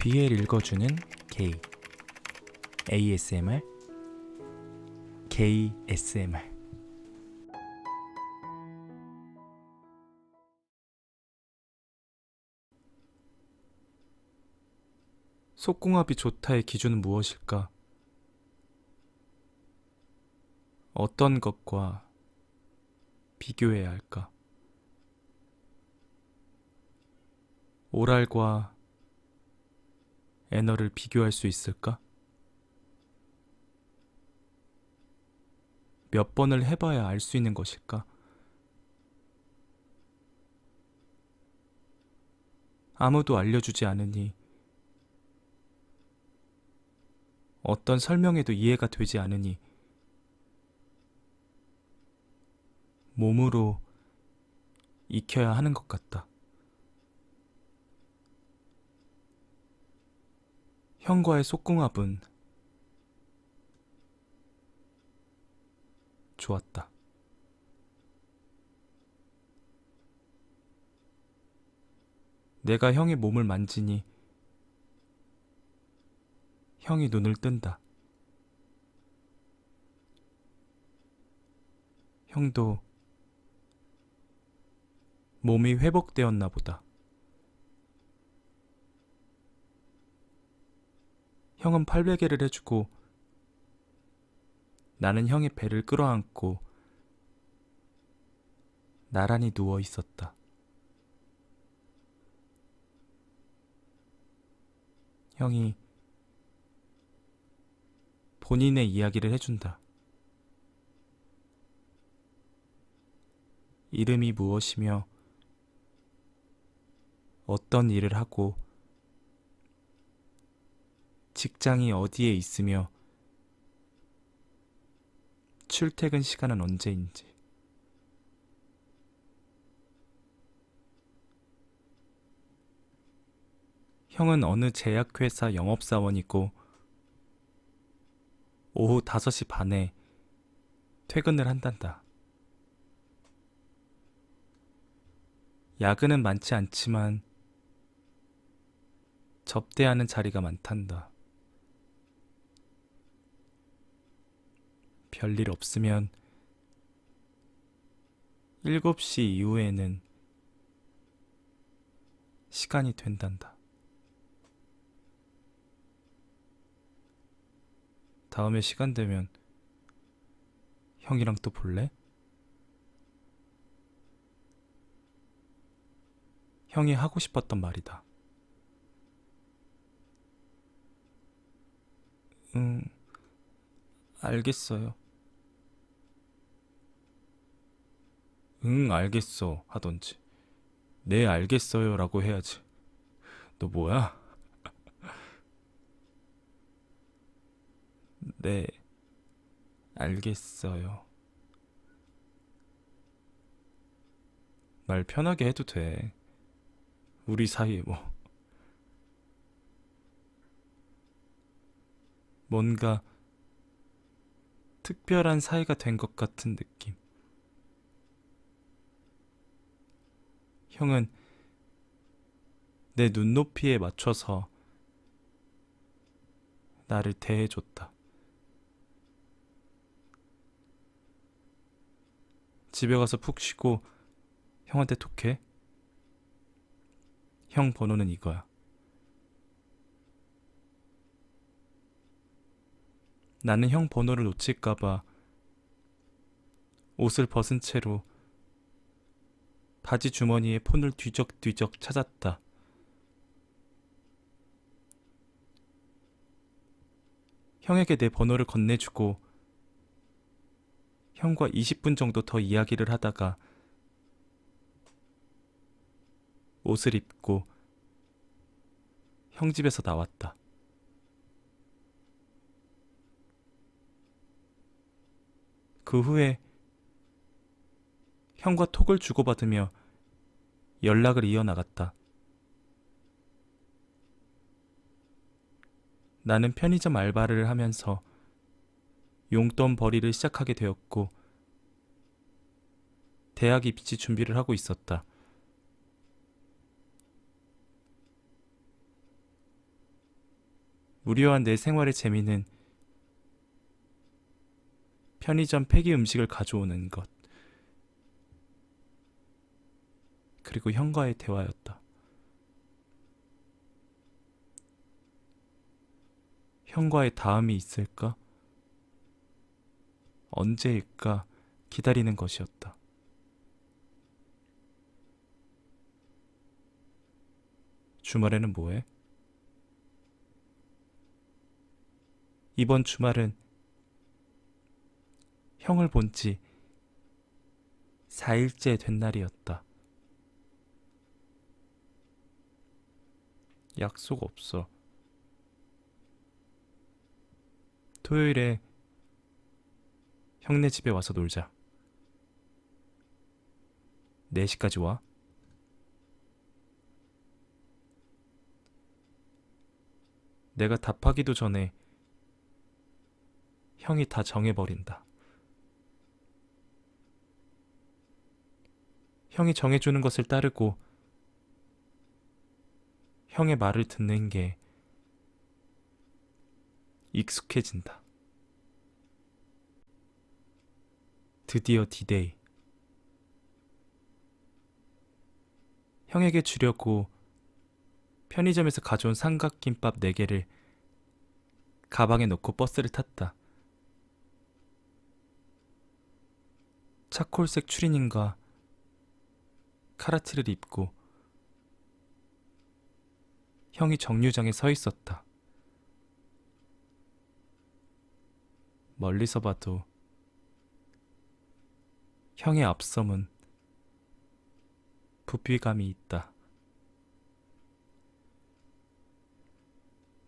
BL 읽어주는 게이 ASMR 게이 SMR 속궁합이 좋다의 기준은 무엇일까? 어떤 것과 비교해야 할까? 오랄과 애너를 비교할 수 있을까? 몇 번을 해봐야 알 수 있는 것일까? 아무도 알려주지 않으니 어떤 설명에도 이해가 되지 않으니 몸으로 익혀야 하는 것 같다. 형과의 속궁합은 좋았다. 내가 형의 몸을 만지니 형이 눈을 뜬다. 형도 몸이 회복되었나 보다. 형은 팔베개를 해주고 나는 형의 배를 끌어안고 나란히 누워 있었다. 형이 본인의 이야기를 해준다. 이름이 무엇이며 어떤 일을 하고 직장이 어디에 있으며 출퇴근 시간은 언제인지 형은 어느 제약회사 영업사원이고 오후 5시 반에 퇴근을 한단다. 야근은 많지 않지만 접대하는 자리가 많단다. 별일 없으면 7시 이후에는 시간이 된단다. 다음에 시간 되면 형이랑 또 볼래? 형이 하고 싶었던 말이다. 응, 알겠어요. 응, 알겠어. 하던지. 네, 알겠어요. 라고 해야지. 너 뭐야? 네, 알겠어요. 말 편하게 해도 돼. 우리 사이에 뭐. 뭔가 특별한 사이가 된 것 같은 느낌. 형은 내 눈높이에 맞춰서 나를 대해줬다. 집에 가서 푹 쉬고 형한테 톡해. 형 번호는 이거야. 나는 형 번호를 놓칠까봐 옷을 벗은 채로 바지 주머니에 폰을 뒤적뒤적 찾았다. 형에게 내 번호를 건네주고 형과 20분 정도 더 이야기를 하다가 옷을 입고 형 집에서 나왔다. 그 후에 형과 톡을 주고받으며 연락을 이어나갔다. 나는 편의점 알바를 하면서 용돈 벌이를 시작하게 되었고, 대학 입시 준비를 하고 있었다. 무료한 내 생활의 재미는 편의점 폐기 음식을 가져오는 것. 그리고 형과의 대화였다. 형과의 다음이 있을까? 언제일까 기다리는 것이었다. 주말에는 뭐해? 이번 주말은 형을 본 지 4일째 된 날이었다. 약속 없어. 토요일에 형네 집에 와서 놀자. 4시까지 와. 내가 답하기도 전에 형이 다 정해버린다. 형이 정해주는 것을 따르고 형의 말을 듣는 게 익숙해진다. 드디어 디데이. 형에게 주려고 편의점에서 가져온 삼각김밥 4개를 가방에 넣고 버스를 탔다. 차콜색 추리닝과 카라티를 입고 형이 정류장에 서 있었다. 멀리서 봐도 형의 앞섬은 부피감이 있다.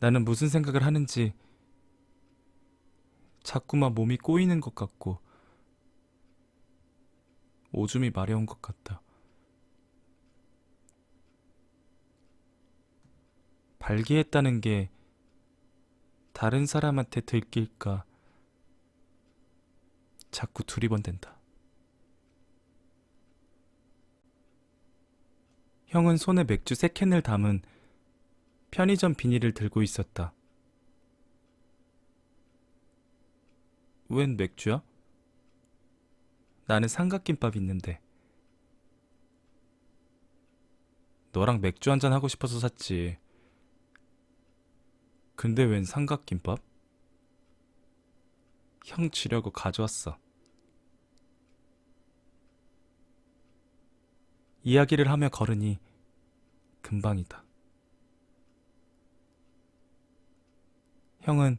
나는 무슨 생각을 하는지 자꾸만 몸이 꼬이는 것 같고 오줌이 마려운 것 같다. 발기했다는 게 다른 사람한테 들킬까 자꾸 두리번댄다. 형은 손에 맥주 세 캔을 담은 편의점 비닐을 들고 있었다. 웬 맥주야? 나는 삼각김밥 있는데. 너랑 맥주 한 잔 하고 싶어서 샀지. 근데 웬 삼각김밥? 형 주려고 가져왔어. 이야기를 하며 걸으니 금방이다. 형은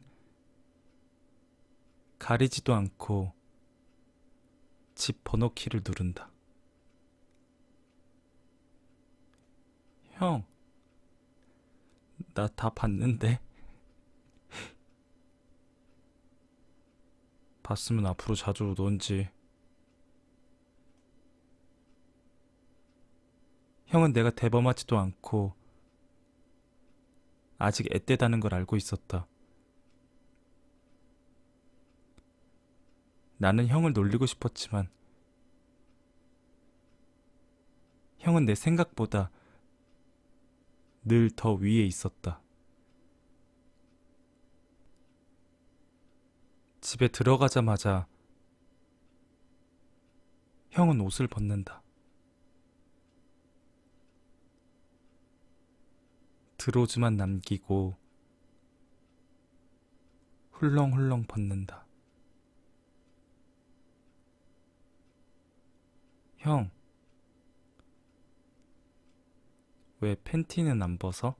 가리지도 않고 집 번호키를 누른다. 형, 나 다 봤는데. 봤으면 앞으로 자주 오던지. 형은 내가 대범하지도 않고 아직 앳되다는 걸 알고 있었다. 나는 형을 놀리고 싶었지만 형은 내 생각보다 늘 더 위에 있었다. 집에 들어가자마자 형은 옷을 벗는다. 드로즈만 남기고 훌렁훌렁 벗는다. 형, 왜 팬티는 안 벗어?